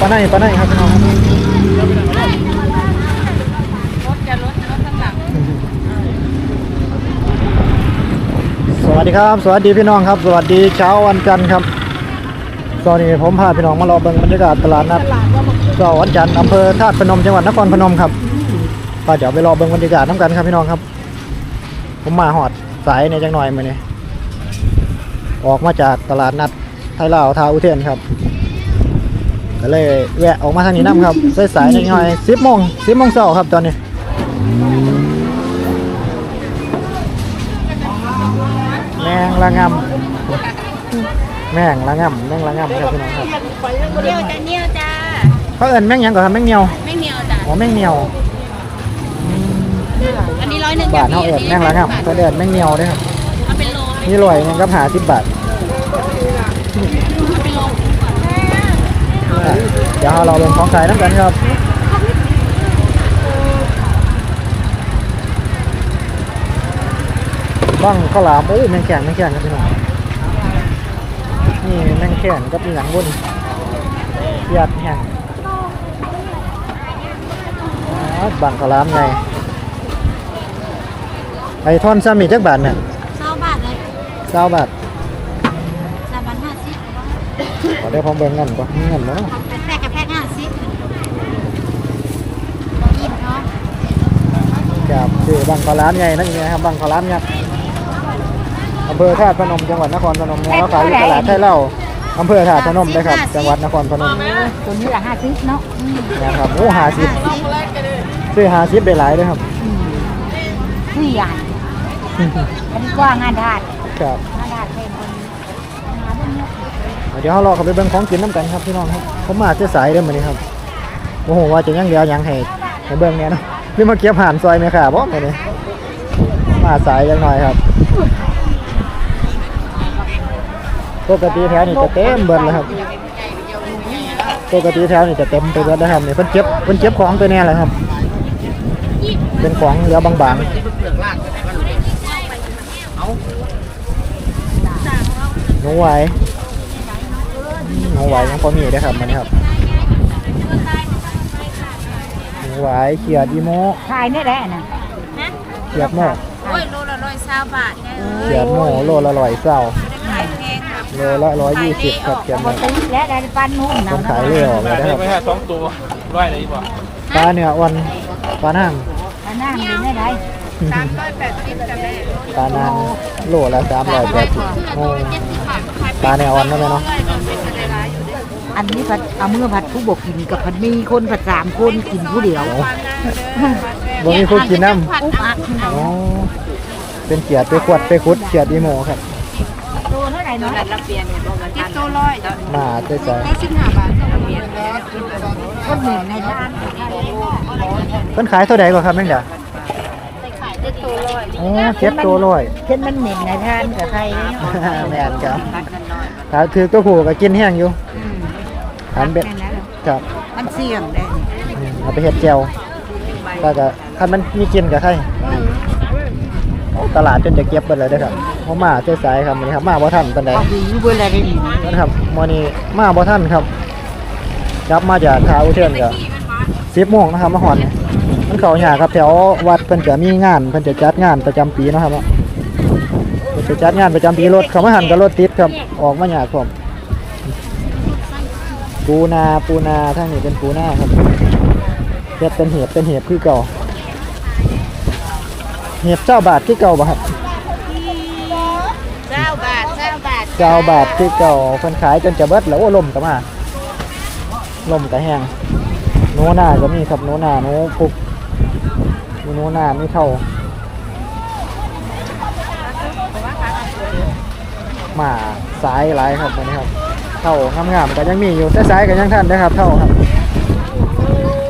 ป่าครับปลานาในครับพี่น้องครับรถจะรถรถข้างหลังสวัสดีครับ สวัสดีพี่น้องครับ สวัสดีเช้าวันจันทร์ครับตอนนี้ผมพาพี่น้องมารอเบิ่งบรรยากาศตลาดนัดเช้าวันจันทร์อำเภอธาตุพนมจังหวัดนครพนมครับก็เดี๋ยวไปรอเบิ่งบรรยากาศน้ำกันครับพี่น้องครับ ผมมาหอดสายในจังหน่อยมื้อนี้ออกมาจากตลาดนัดไทยลาวทาอุเทนครับ ก็เลยแวะออกมาทางนี้น้ำครับสายๆในจังหน่อย10โมง10โมงเช้าครับตอนนี้แมงละงำแมงละงำแมงละงำครับพี่น้องครับเนียวจ้าเนียวจ้าเขาเอิ้นแมงหยังก่อนครับแมงเหนียวไม่เนียวจ้าอ๋อแมงเหนียวอันนี้ร้อยหนึ่งบาทเขาเอิ้นแมงละงำเขาเอิ้นแมงเหนียวเด้อครับเอาเป็นโลไหมนี่รวยหนึงก็หาสิบบาท เอาเป็นโล อะ เดี๋ยวเราลงของขายน้ำกันครับบ้างข้าวหลามโอ้ยแมงแข็งแมงแข็งครับพี่น้องนี่แมงแข็งกับอีหยังบุญหยาดแห้งอ๋อบางข้าวหลามไงไอ้ท่อนซ้ำมีจักบาทเนี่ยเศร้าบาทเลยเก้าบาทสามพันห้าสิบขอได้พร้อมเบิ่งเงินก่อนมีเงินแล้วเป็นแพ็กกับแพ็กห้าสิบกินเนาะ ครับคือบางข้าวหลามใหญ่นั่นเองครับบางข้าวหลามยักษ์อำเภอธาตุพนมจังหวัดนครพนมเนี่ยเราขายอยู่ตลาดไทยเล่าอำเภอธาตุพนมนะครับ จังหวัดนครพนมตัวนี้ละห้าสิบเนาะนะครับโอ้หาสิบซื้อหาสิบได้หลายเลยครับสี่อย่างอันนี้กว่างานทาดครับงานทาดเป็นคนเดี๋ยวเรารอเขาไปเบิ่งของกินน้ำกันครับพี่น้องครับผมมาเจ้าสายเด้อมื้อนี้ครับโอ้โหว่าจะยังเดียวยังให้ให้เบิ่งเนี่ยเนาะ หรือมาเก็บผ่านซอยแม่ค่ะบ่มื้อนี้มาสายจังหน่อยครับปกติแถวนี้จะเต็มเบิดเลยครับปกติแถวนี้จะเต็มไปเบิดแล้วครับนี่เพิ่นเก็บเพิ่นเก็บของตัวเนี้แหละครับ เป็นของเหลือบางๆหนูไหวหนูไหวยังพอมีได้ครับมันครับ หนูไหวเขียดอีโมขายนี่แหละนะเขียดโมโอ้ยโลละร้อยเศร้าบาทเนี่ยเขียดโมโลละร้อยเศร้าขายแพงครับโลละร้อยยี่สิบครับเขียดโมและได้ปันนุ่มคนขายเรื่อยออกเลยนะครับไม่ใช่สองตัวร้อยเลยดีกว่าปลาเนื้ออ่อนปลานั่งอันนั่งดีไม่ได้ปลานางโลละสามร้อยแปดสิบโอ้ปลาเนื้ออ่อนนั่นเลยเนาะอันนี้ผัดเอามือผัด ผู้บกกินกับผัดมีคนผัดสามคนกินผู้เดียวบ่มีคนกินน้อุ๊บอักำอ๋อเป็นเขียดไปขวดไปคุดเขียดอีโมครับตัวเท่าไหร่เนาะรับเปลี่ยนเนี่ยบอกกันตัวร้อยมาเจ๊สายสิบห้าบาทรับเปลี่ยนคนหนึ่งในร้านเพิ่นขายเท่าใดก่อนครับแม่งเดี๋ยวขายได้ตัวร้อยอ๋อเจ็ดตัวร้อยเช่นมันเหม็นในทานกับใครแม่นครับถ้าถือตัวผู้ก็กินแห้งอยู่หันเบ็ด ครับมันเสี่ยงได้อืมเอาไปเฮ็ดแจ่วก็ก็คันมันมีกินก็ใครโอ้ตลาดจนจะเก็บเบิดเลยเด้อครับเพราะมาเจ๊สายครับมื้อนี้ครับมาบ่ทันปานใด เอาดีอยู่เวลาได้ดีนะครับมื้อนี้มาบ่ทันครับกลับมาจากทาอุเทนก็10โมงนะครับมาฮอดมันเข้ายากครับแถววัดเพิ่นจะมีงานเพิ่นจะจัดงานประจำปีเนาะครับเนาะเพิ่นจะจัดงานประจำปีรถเขามาหันก็รถติดครับออกมายากครับ ปูนาปูนาทางนี้เป็นปูนาครับเฮ็ดเป็นเห็บเป็นเห็บคือเก่าเห็บเจ้าบาทคือเก่าบ่ครับเจ้าบาทเจ้าบาทเจ้าบาทคือเก่าเพิ่นขายจนจะเบิดแล้วโอ้ลมก็มาลมก็แห้งโนหน้าก็มีครับโนหน้าโนปุกมีโนหน้ามีเท่ามาสายหลายครับวันนี้ครับ เท่างามๆก็ยังมีอยู่แต่สายก็ยังทันนะครับ เท่าครับ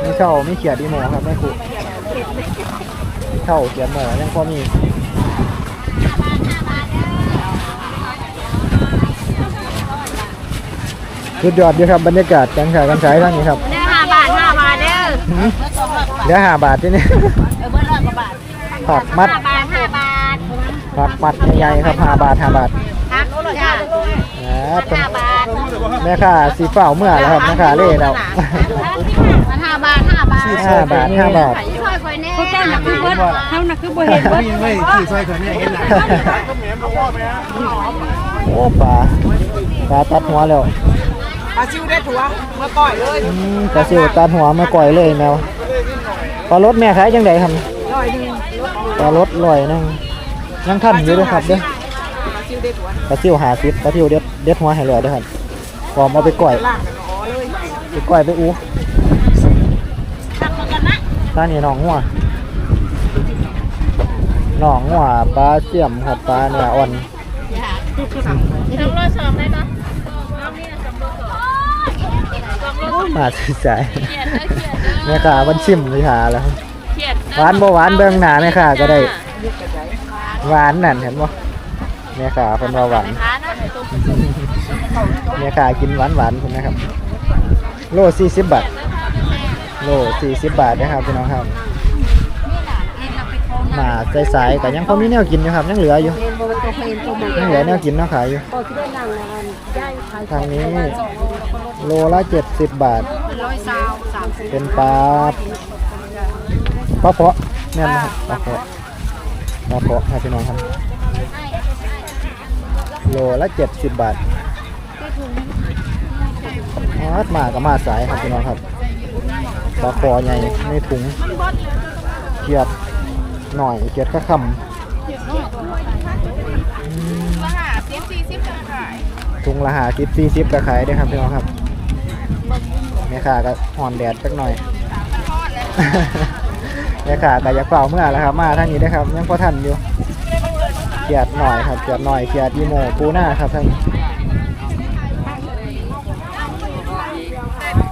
มีเท่ามีเขียดดีโมครับแม่ครูเท่าเขียดหมอยังพอมีสุดยอดดีครับบรรยากาศการขายการขายท่านนี้ครับเด้อห้าบาทห้าบาทเด้อหือเหลือห้าบาทที่นี่เออเบิ้ลร้อยกว่าบาทผักมัดห้าบาทห้าบาทผักมัดใหญ่ๆครับห้าบาทห้าบาทฮักจ้าอ่าครับ แม่ค้าสีเฝ้าเมื่อแล้วครับแม่ค้าเล่แล้วมันห้าบาทห้าบาทห้าบาทห้าบาทช่วยคอยแน่เขาเจ้าน่ะคือเบิดเฮาน่ะคือบ่เห็นเบิดไม่ที่ซอยเขาเนี่ยเห็นหลายโอ้ปลาปลาตัดหัวแล้วปลาซิวได้ถั่วมาก่อยเลยอืมปลาซิวตัดหัวมาก่อยเลยแมวปลารสแม่ขายจังไดครับร้อยหนึงปลารสลอยนึงยังทันอยู่เด้วยครับเด้อปลาซิวได้ถั่วปลาซิวหาสิบปลาซิวเด็ดเด็ดหัวให้แล้วเด้อครับ พร้อมเอาไปก่อยล่างกันอ๋อเลยไปก่อยไปอู้ตานี่หนองหัวหนองหัวปลาเสี่ยมครับปลาเนื้ออ่อนสองร้อยสองได้ปะมาสื่อสายเขียนได้เขียนแม่ค้าวันชิมวิหาแล้วเขียนหวานบ่หวานเบิ่งหน้าแม่ค้าก็ได้หวานนั่นเห็นบ่แม่ค้าเพิ่นว่าหวาน ค้านะแม่ค้ากินหวานหวานๆพุ่นะครับ โล40บาท โล40บาทนะครับพี่น้องครับมาสายๆก็ยังพอมีแนวกินอยู่ครับยังเหลืออยู่ยังเหลือแนวกินเนาะขายอยู่ทางนี้โลละ70บาทร้อยซาวสามสิบเป็นปลาปลาเพาะแม่นนะครับปลาเพาะปลาเพาะครับพี่น้องครับโลละ70บาท มาดมากับมาสายครับพี่น้องครับปลาคอใหญ่ในถุงเกียดหน่อยเกียดข้าคำอืมสิบสี่สิบจะขายถุงละหาสิบสี่สิบก็ขายได้ครับพี่น้องครับแม่ค้าก็ห่อนแดดสักหน่อยแม่ค้าก็อยากเป่าเมื่อแล้วครับ มาทางนี้ได้อครับ ยังพอทันอยู่เกียดหน่อยครับเกียดหน่อยเกียดอีโมปูหน้าครับท่าน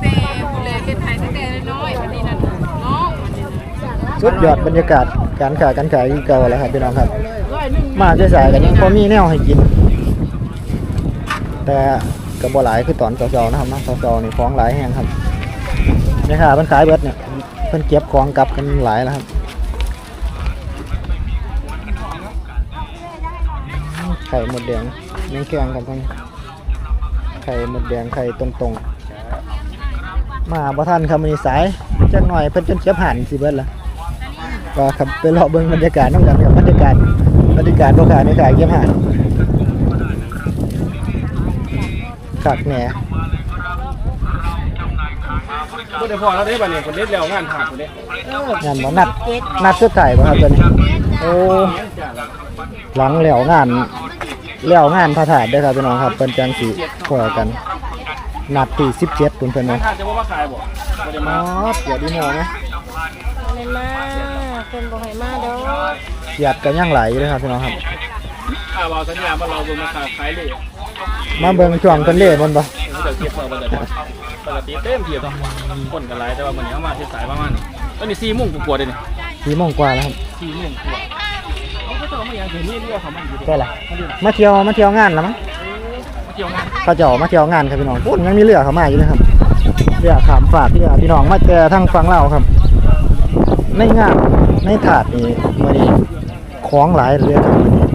แต่เลยเป็นไทยตั้งแต่น้อยวันนี้นั่นน้อง สุดยอดบรรยากาศการขายการขายที่เก่าแล้วครับพี่น้องครับ มาใจสายกันยังพอมีแนวให้กิน แต่กับ่หลายคือตอนเสาๆนะครับนะเสาๆนี่ของหลายแห้งครับแม่ค้าเพิ่นขายเบิดเนี่ยเพิ่นเก็บของกลับกันหลายแล้วครับไข่หมดแดงยังแกงครับท่านไข่หมดแดงไข่ตรงตรงๆมาบ่ทันครับมีสายจักหน่อยเพิ่นจนเจ็บหันสิเบิดละ ก็ครับไปรอเบิ่งบรรยากาศนำกันครับบรรยากาศบรรยากาศบ่ขาในขายเก็บหันคักแหน่ก็ได้พอแล้วได้บัดนี้คนเด็ดแล้วงานผ่านคนเด็ดงานบ่นัดนัดเสุดท้ายบ่ครับตัวนี้โอ้หลังแล้วงานแล้วงานพระธาตุด้ครับพี่น้องครับเพิ่นจังสิขอกันนัดที่17เพิ่นเพิ่นนะนผ่านจะว่ามาขายบ่อ๋มาอเกียดอีโมไหม เลยมาเป็นบ่ให้มาดอกเกียดกันย่างไหลเลยครับพี่น้องครับถ้าเอาสัญญามาเราบ่มาขายขายเลยมาเบิ่งช่วงเพิ่นเล่มันบ่เขาจะเก็บมาบ่ได้ปกติเต็มเทียบคนกันหลายแต่ว่ามื้อนี้เอามาที่สายประมาณตอนนี้4:00นกว่าๆเด้นี่สี่โมงกว่าแล้วครับ4:00นกว่าเขาก็ต้องมาอย่างถึงนี่เรียกเขามาอยู่ได้ละมาเที่ยวมาเที่ยวงานแล้วมั้งมาเที่ยวงานเขาเจ้ามาเที่ยวงานครับพี่น้องพุ่นยังมีเรือเข้ามาอยู่เลยครับเรือขามฝากที่พี่น้องมาแต่ทางฝั่งลาวครับในงาน ในถาดนี่มื้อนี้ของหลายเรือครับมื้อนี้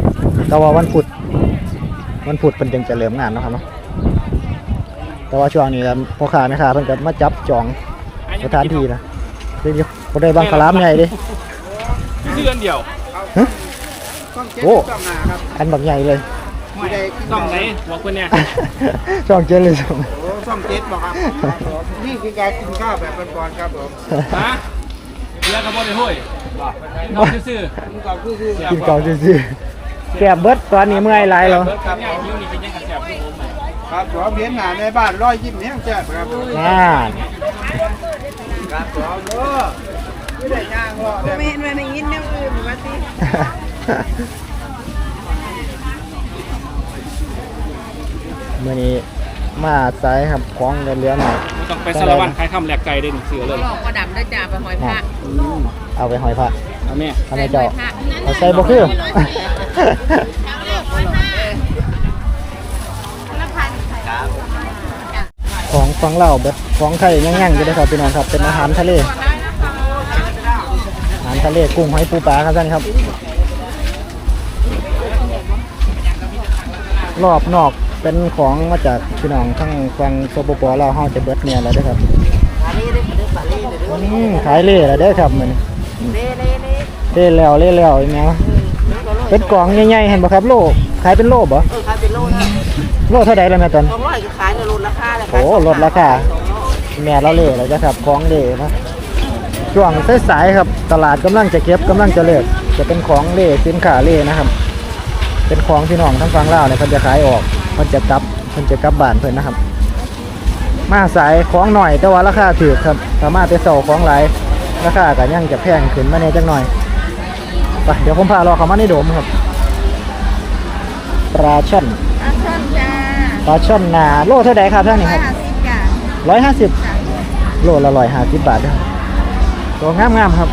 แต่ว่าวันพุธวันพุธเพิ่นจึงจะเริ่มงานเนาะครับเนาะแต่ว่าช่วงนี้ครับพ่อค้าแม่ค้าเพิ่นก็มาจับจองสถานที่นะเดี๋ยวบ่ได้บังคลามใหญ่เด้เดือนเดียวโอ้อันบักใหญ่เลยต้องไหนบอกเพิ่นเนี่ยช่องเจนเลยช่องโอ้ซ่อมเจ็ดบอกครับนี่คือการกินข้าวแบบบอนๆครับผมฮะ เรือก็บ่ได้ห้อยนอนซื่อกินข้าวคือคือๆกินเก่าซื่อๆแซ่บเบิดตอนนี้เมื่อยหลายแล้วเบิดครับเนี่ยยิ้วนี่เป็นยังกระแสบที่ผมครับผมเลี้ยงหาในบ้านร้อยยิ้มแห้งแซ่บครับน่าครับผมเออไม่ได้ย่างหรอกไม่เห็นว่าในยินแนวอื่นว่าสิเมื่อนี้มาสายครับของเรือๆหน่อย ต้องไปสารวัตรขายคำแหลกไก่เด้นี่เสือเลยหลอกก็ดำได้จ่าไปหอยพระเอาไปหอยพระเอาแม่ทำไมเจ้าเอาใส่บ่คือของฟังเล่าวแบบของไทยย่างๆอยู่เลยครับพี่น้องครับ เป็นอาหารทะเลอาหารทะเลกุ้งหอยปูปลาครับท่านครับ รอบนอก เป็นของมาจากพี่น้องทั้งฟังสปปลาวเฮาจะเบิดเนี่ยแล้วเด้อครับปลาเล่เด้อเด้อปลาเล่เด้ออืมขายเล่แล้วเด้อครับมื้อนี้เล่เล่เล่เล่แล้วเล่แล้วอีแมวเป็นกล่องใหญ่ๆเห็นบ่ครับโลขายเป็นโลบ่เออขายเป็นโลนะโลเท่าใดแล้วแม่ตอนสองร้อยก็ขายในลดราคาเลยโอ้ลดราคาแม่เราเล่แล้วจ้ะครับของเล่นะช่วงสายๆครับ ตลาดกำลังจะเก็บกำลังจะเลิกจะเป็นของเล่สินค้าเล่นะครับ เป็นของพี่น้องทั้งฟังลาวเนี่ยเพิ่นจะขายออก เพิ่นจะกลับเพิ่นจะกลับบ้านเพิ่นนะครับ มาสายของหน่อยแต่ว่าราคาถูกครับสามารถไปเสาของหลายราคาก็ยังจะแพงขึ้นมาแน่จักหน่อยไปเดี๋ยวผมพารอเขามาในโดมครับปลาช่อนอาช่อนจ้าปลาช่อนนาโลเท่าไหร่ครับท่านนี่ครับห้าสิบจ้าร้อยห้าสิบโลละร้อยห้าสิบบาทเด้อตัวงามงามๆครับ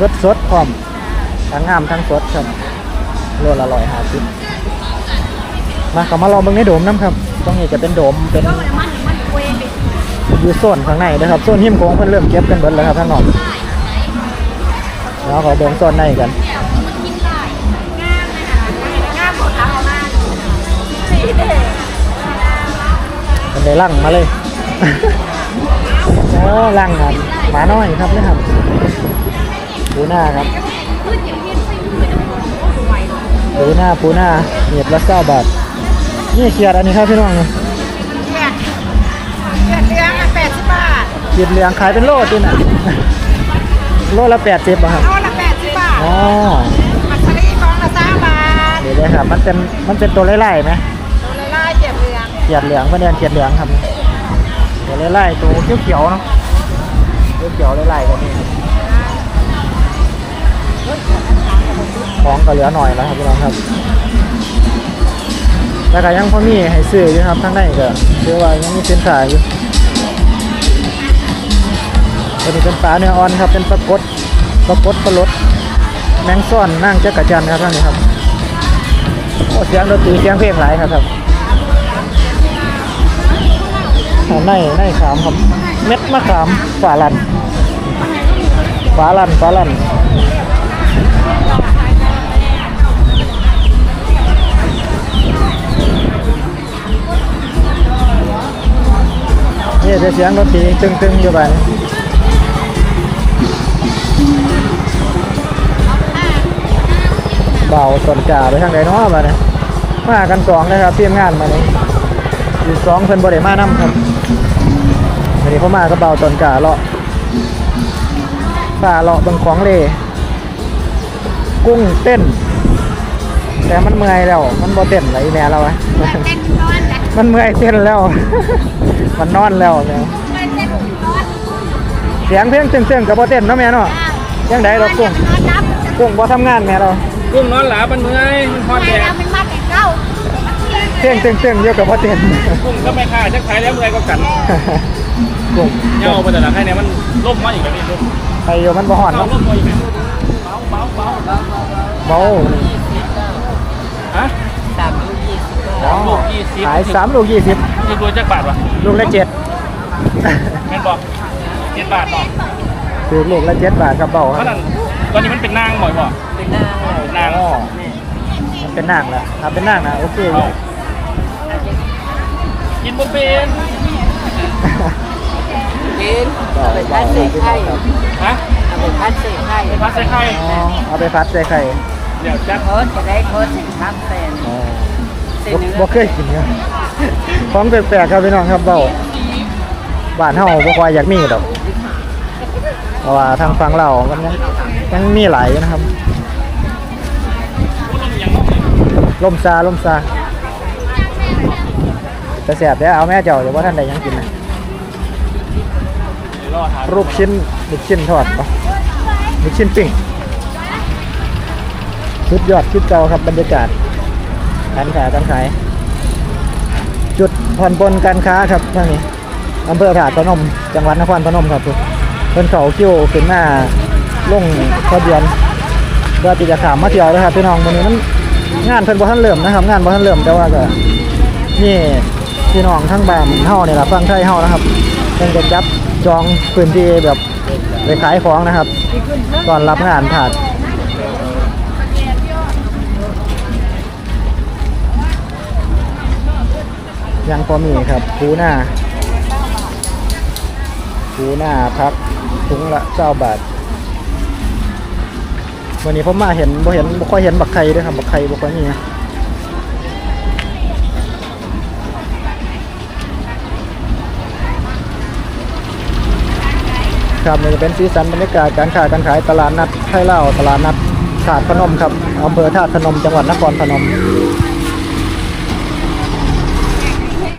สดสดๆพร้อมทั้งงามทั้งสดครับโลละร้อยห้าสิบ มาเขามาลองเบิ่งในโดมน้ำครับตรงนี้จะเป็นโดมเป็นอยู่โซนข้างในนะครับโซนหิมโค้งเพิ่นเริ่มเก็บกันเบิดแล้วครับท่านนอกแล้วขอเบิ่งโซนในกันงามหมดทั้งเอามาสีเด็ดมันได้ลั่งมาเลยโอ้ลั่งครับหมาน้อยครับนี่ครับปูหน้าครับปูหน้าปูหน้าเหยียบละเก้าบาท นี่เขียดอันนี้ครับพี่น้องเขียดเขียดเลี้ยงอะแปดสิบบาทเขียดเหลืองขายเป็นโลดิน่ะโลละแปดสิบอะครับเอาละแปดสิบบาทอ๋อมัสลีฟองละสามบาทเดี๋ยวเลยครับมันเป็นมันเป็นตัวไล่ๆไหมตัวละลายเจ็บเลี้ยงเขียดเหลืองเพื่อนเรียนเขียดเหลืองครับตัวไล่ๆตัวเขียวๆเนาะเขียวๆไล่ๆกันนี่ครับของก็เหลือหน่อยแล้วครับพี่น้องครับ แล้วก็ยังพอมีให้ซื้ออยู่ครับข้างในก็คือว่ายังมีสินค้าอยู่ตัวนี้เป็นปลาเนื้ออ่อนครับ เป็นปลากดปลากดปลาลดแมงซ่อนนั่งจักระจันครับท่านนี้ครับโอ้เสียงดนตรีเสียงเพลงหลายครับครับในในขามครับ เม็ดมะขามฝาลันฝาลันฝาลัน นี่จะเสียงดนตรีตึงๆอยู่บ้านเบาสนจ่าไปทางใดเนาะมาเนี่ยมากันสองนะครับเตรียมงานมาเนี่ยอยู่สองเพิ่นบ่ได้มานำครับวันนี้เขามาก็เบาสนจ่าเลาะป่าเลาะบางของเลยกุ้งเต้น แต่มันเมื่อยแล้ว มันบ่เต้นเลยแม่เราอะเต้นร้อนจ้ะ มันเมื่อยเต้นแล้ว มันนอนแล้วแม่เต้นเต้นร้อนเสียงเพลงเสียงๆกับบ่เต้นเนาะแม่เนาะยังไดเรากุ้งนอนนับกุ้งบ่ทำงานแม่เรากุ้งนอนหลามันเมื่อยมันพอไม่แดแล้ดวมันมัดแต่เก้าเพลงเสียงๆอยู่กับบ่เต้นกุ้งก็ไม่ค่าชักขายแล้วเมื่อยก็กันกุ้งเงาไปแต่ละใครเนี่ยมันล่มมาอีกแล้วนี่ล่มไปอยู่มันบ่ฮ้อนเอาเนาะล่มมาอีกแล้วเบาเบาเบาเบาฮะามลูกยี่สิบขาย3ลูก20นี่รวยจักบาทวะลูกละ7แม่นบอกเจ็ดบาทเนาะคือลูกละ7บาทครับเบาเพคราะรับนั้นตอนนี้มันเป็นนางบ่อยบ่เป็นหน้าเลยเป็นนางอ๋อมันเป็นนางแล้วถ้าเป็นนางนะโอเคอยู่กินบุฟเฟ่ต์กินเอาไปพัดเสกไข่ฮะเอาไปพัดเสกไข่พัดใส่ไข่อ๋อเอาไปพัดใส่ไข่เดี๋ยวจักโคตรจะได้โคตรสิบสามแสนอ๋อเส้น บ่เนื้อบ่เคยกินครับของแปลกๆครับพี่น้องครับเบาบ้านเฮาบ่ค่อยอยากมีดอกเพราะว่าทางฝั่งเรามันยังยังมีหลายนะครับลมซาลมซาแต่แสบเด้อเอาแม่เจ้าเดี๋ยวว่าท่านใดยังกินนะรอทานลูกชิ้นลูกชิ้นทอดปะลูกชิ้นปิ้งสุดยอดชุดเก่าครับบรรยากาศ การขายการขาย จุดผ่อนปลนการค้าครับท่างนี้อำเภอถาดพนม จังหวัดนครพนมครับทุกเพิ่นเขาคิวขึ้นมาลงทะเบียนเพื่อที่จะขามมาเที่ยวนะครับพี่น้องวันนี้มันงานเพิ่นบ่ทันเริ่มนะครับ งานบ่ทันเริ่มแต่ว่าก็นี่พี่น้องทั้งบ้านเฮานี่ยละฟังไทยเฮานะครับเพิ่นจะจับจองพื้นที่แบบไปขายของนะครับตอนรับงานถาด ยังพอมีครับปูหน้าปูหน้าพักถุงละเก้าบาทวันนี้ผมมาเห็นบ่เห็นบ่ค่อยเห็นบักไข่ด้วยครับบักไข่บ่ค่อยมีครับนี่จะเป็นสีสันบรรยากาศการค้าการขายตลาดนัดไทยเล่าตลาดนัดถาดพนมครับอำเภอถาดพนมจังหวัดนครพนม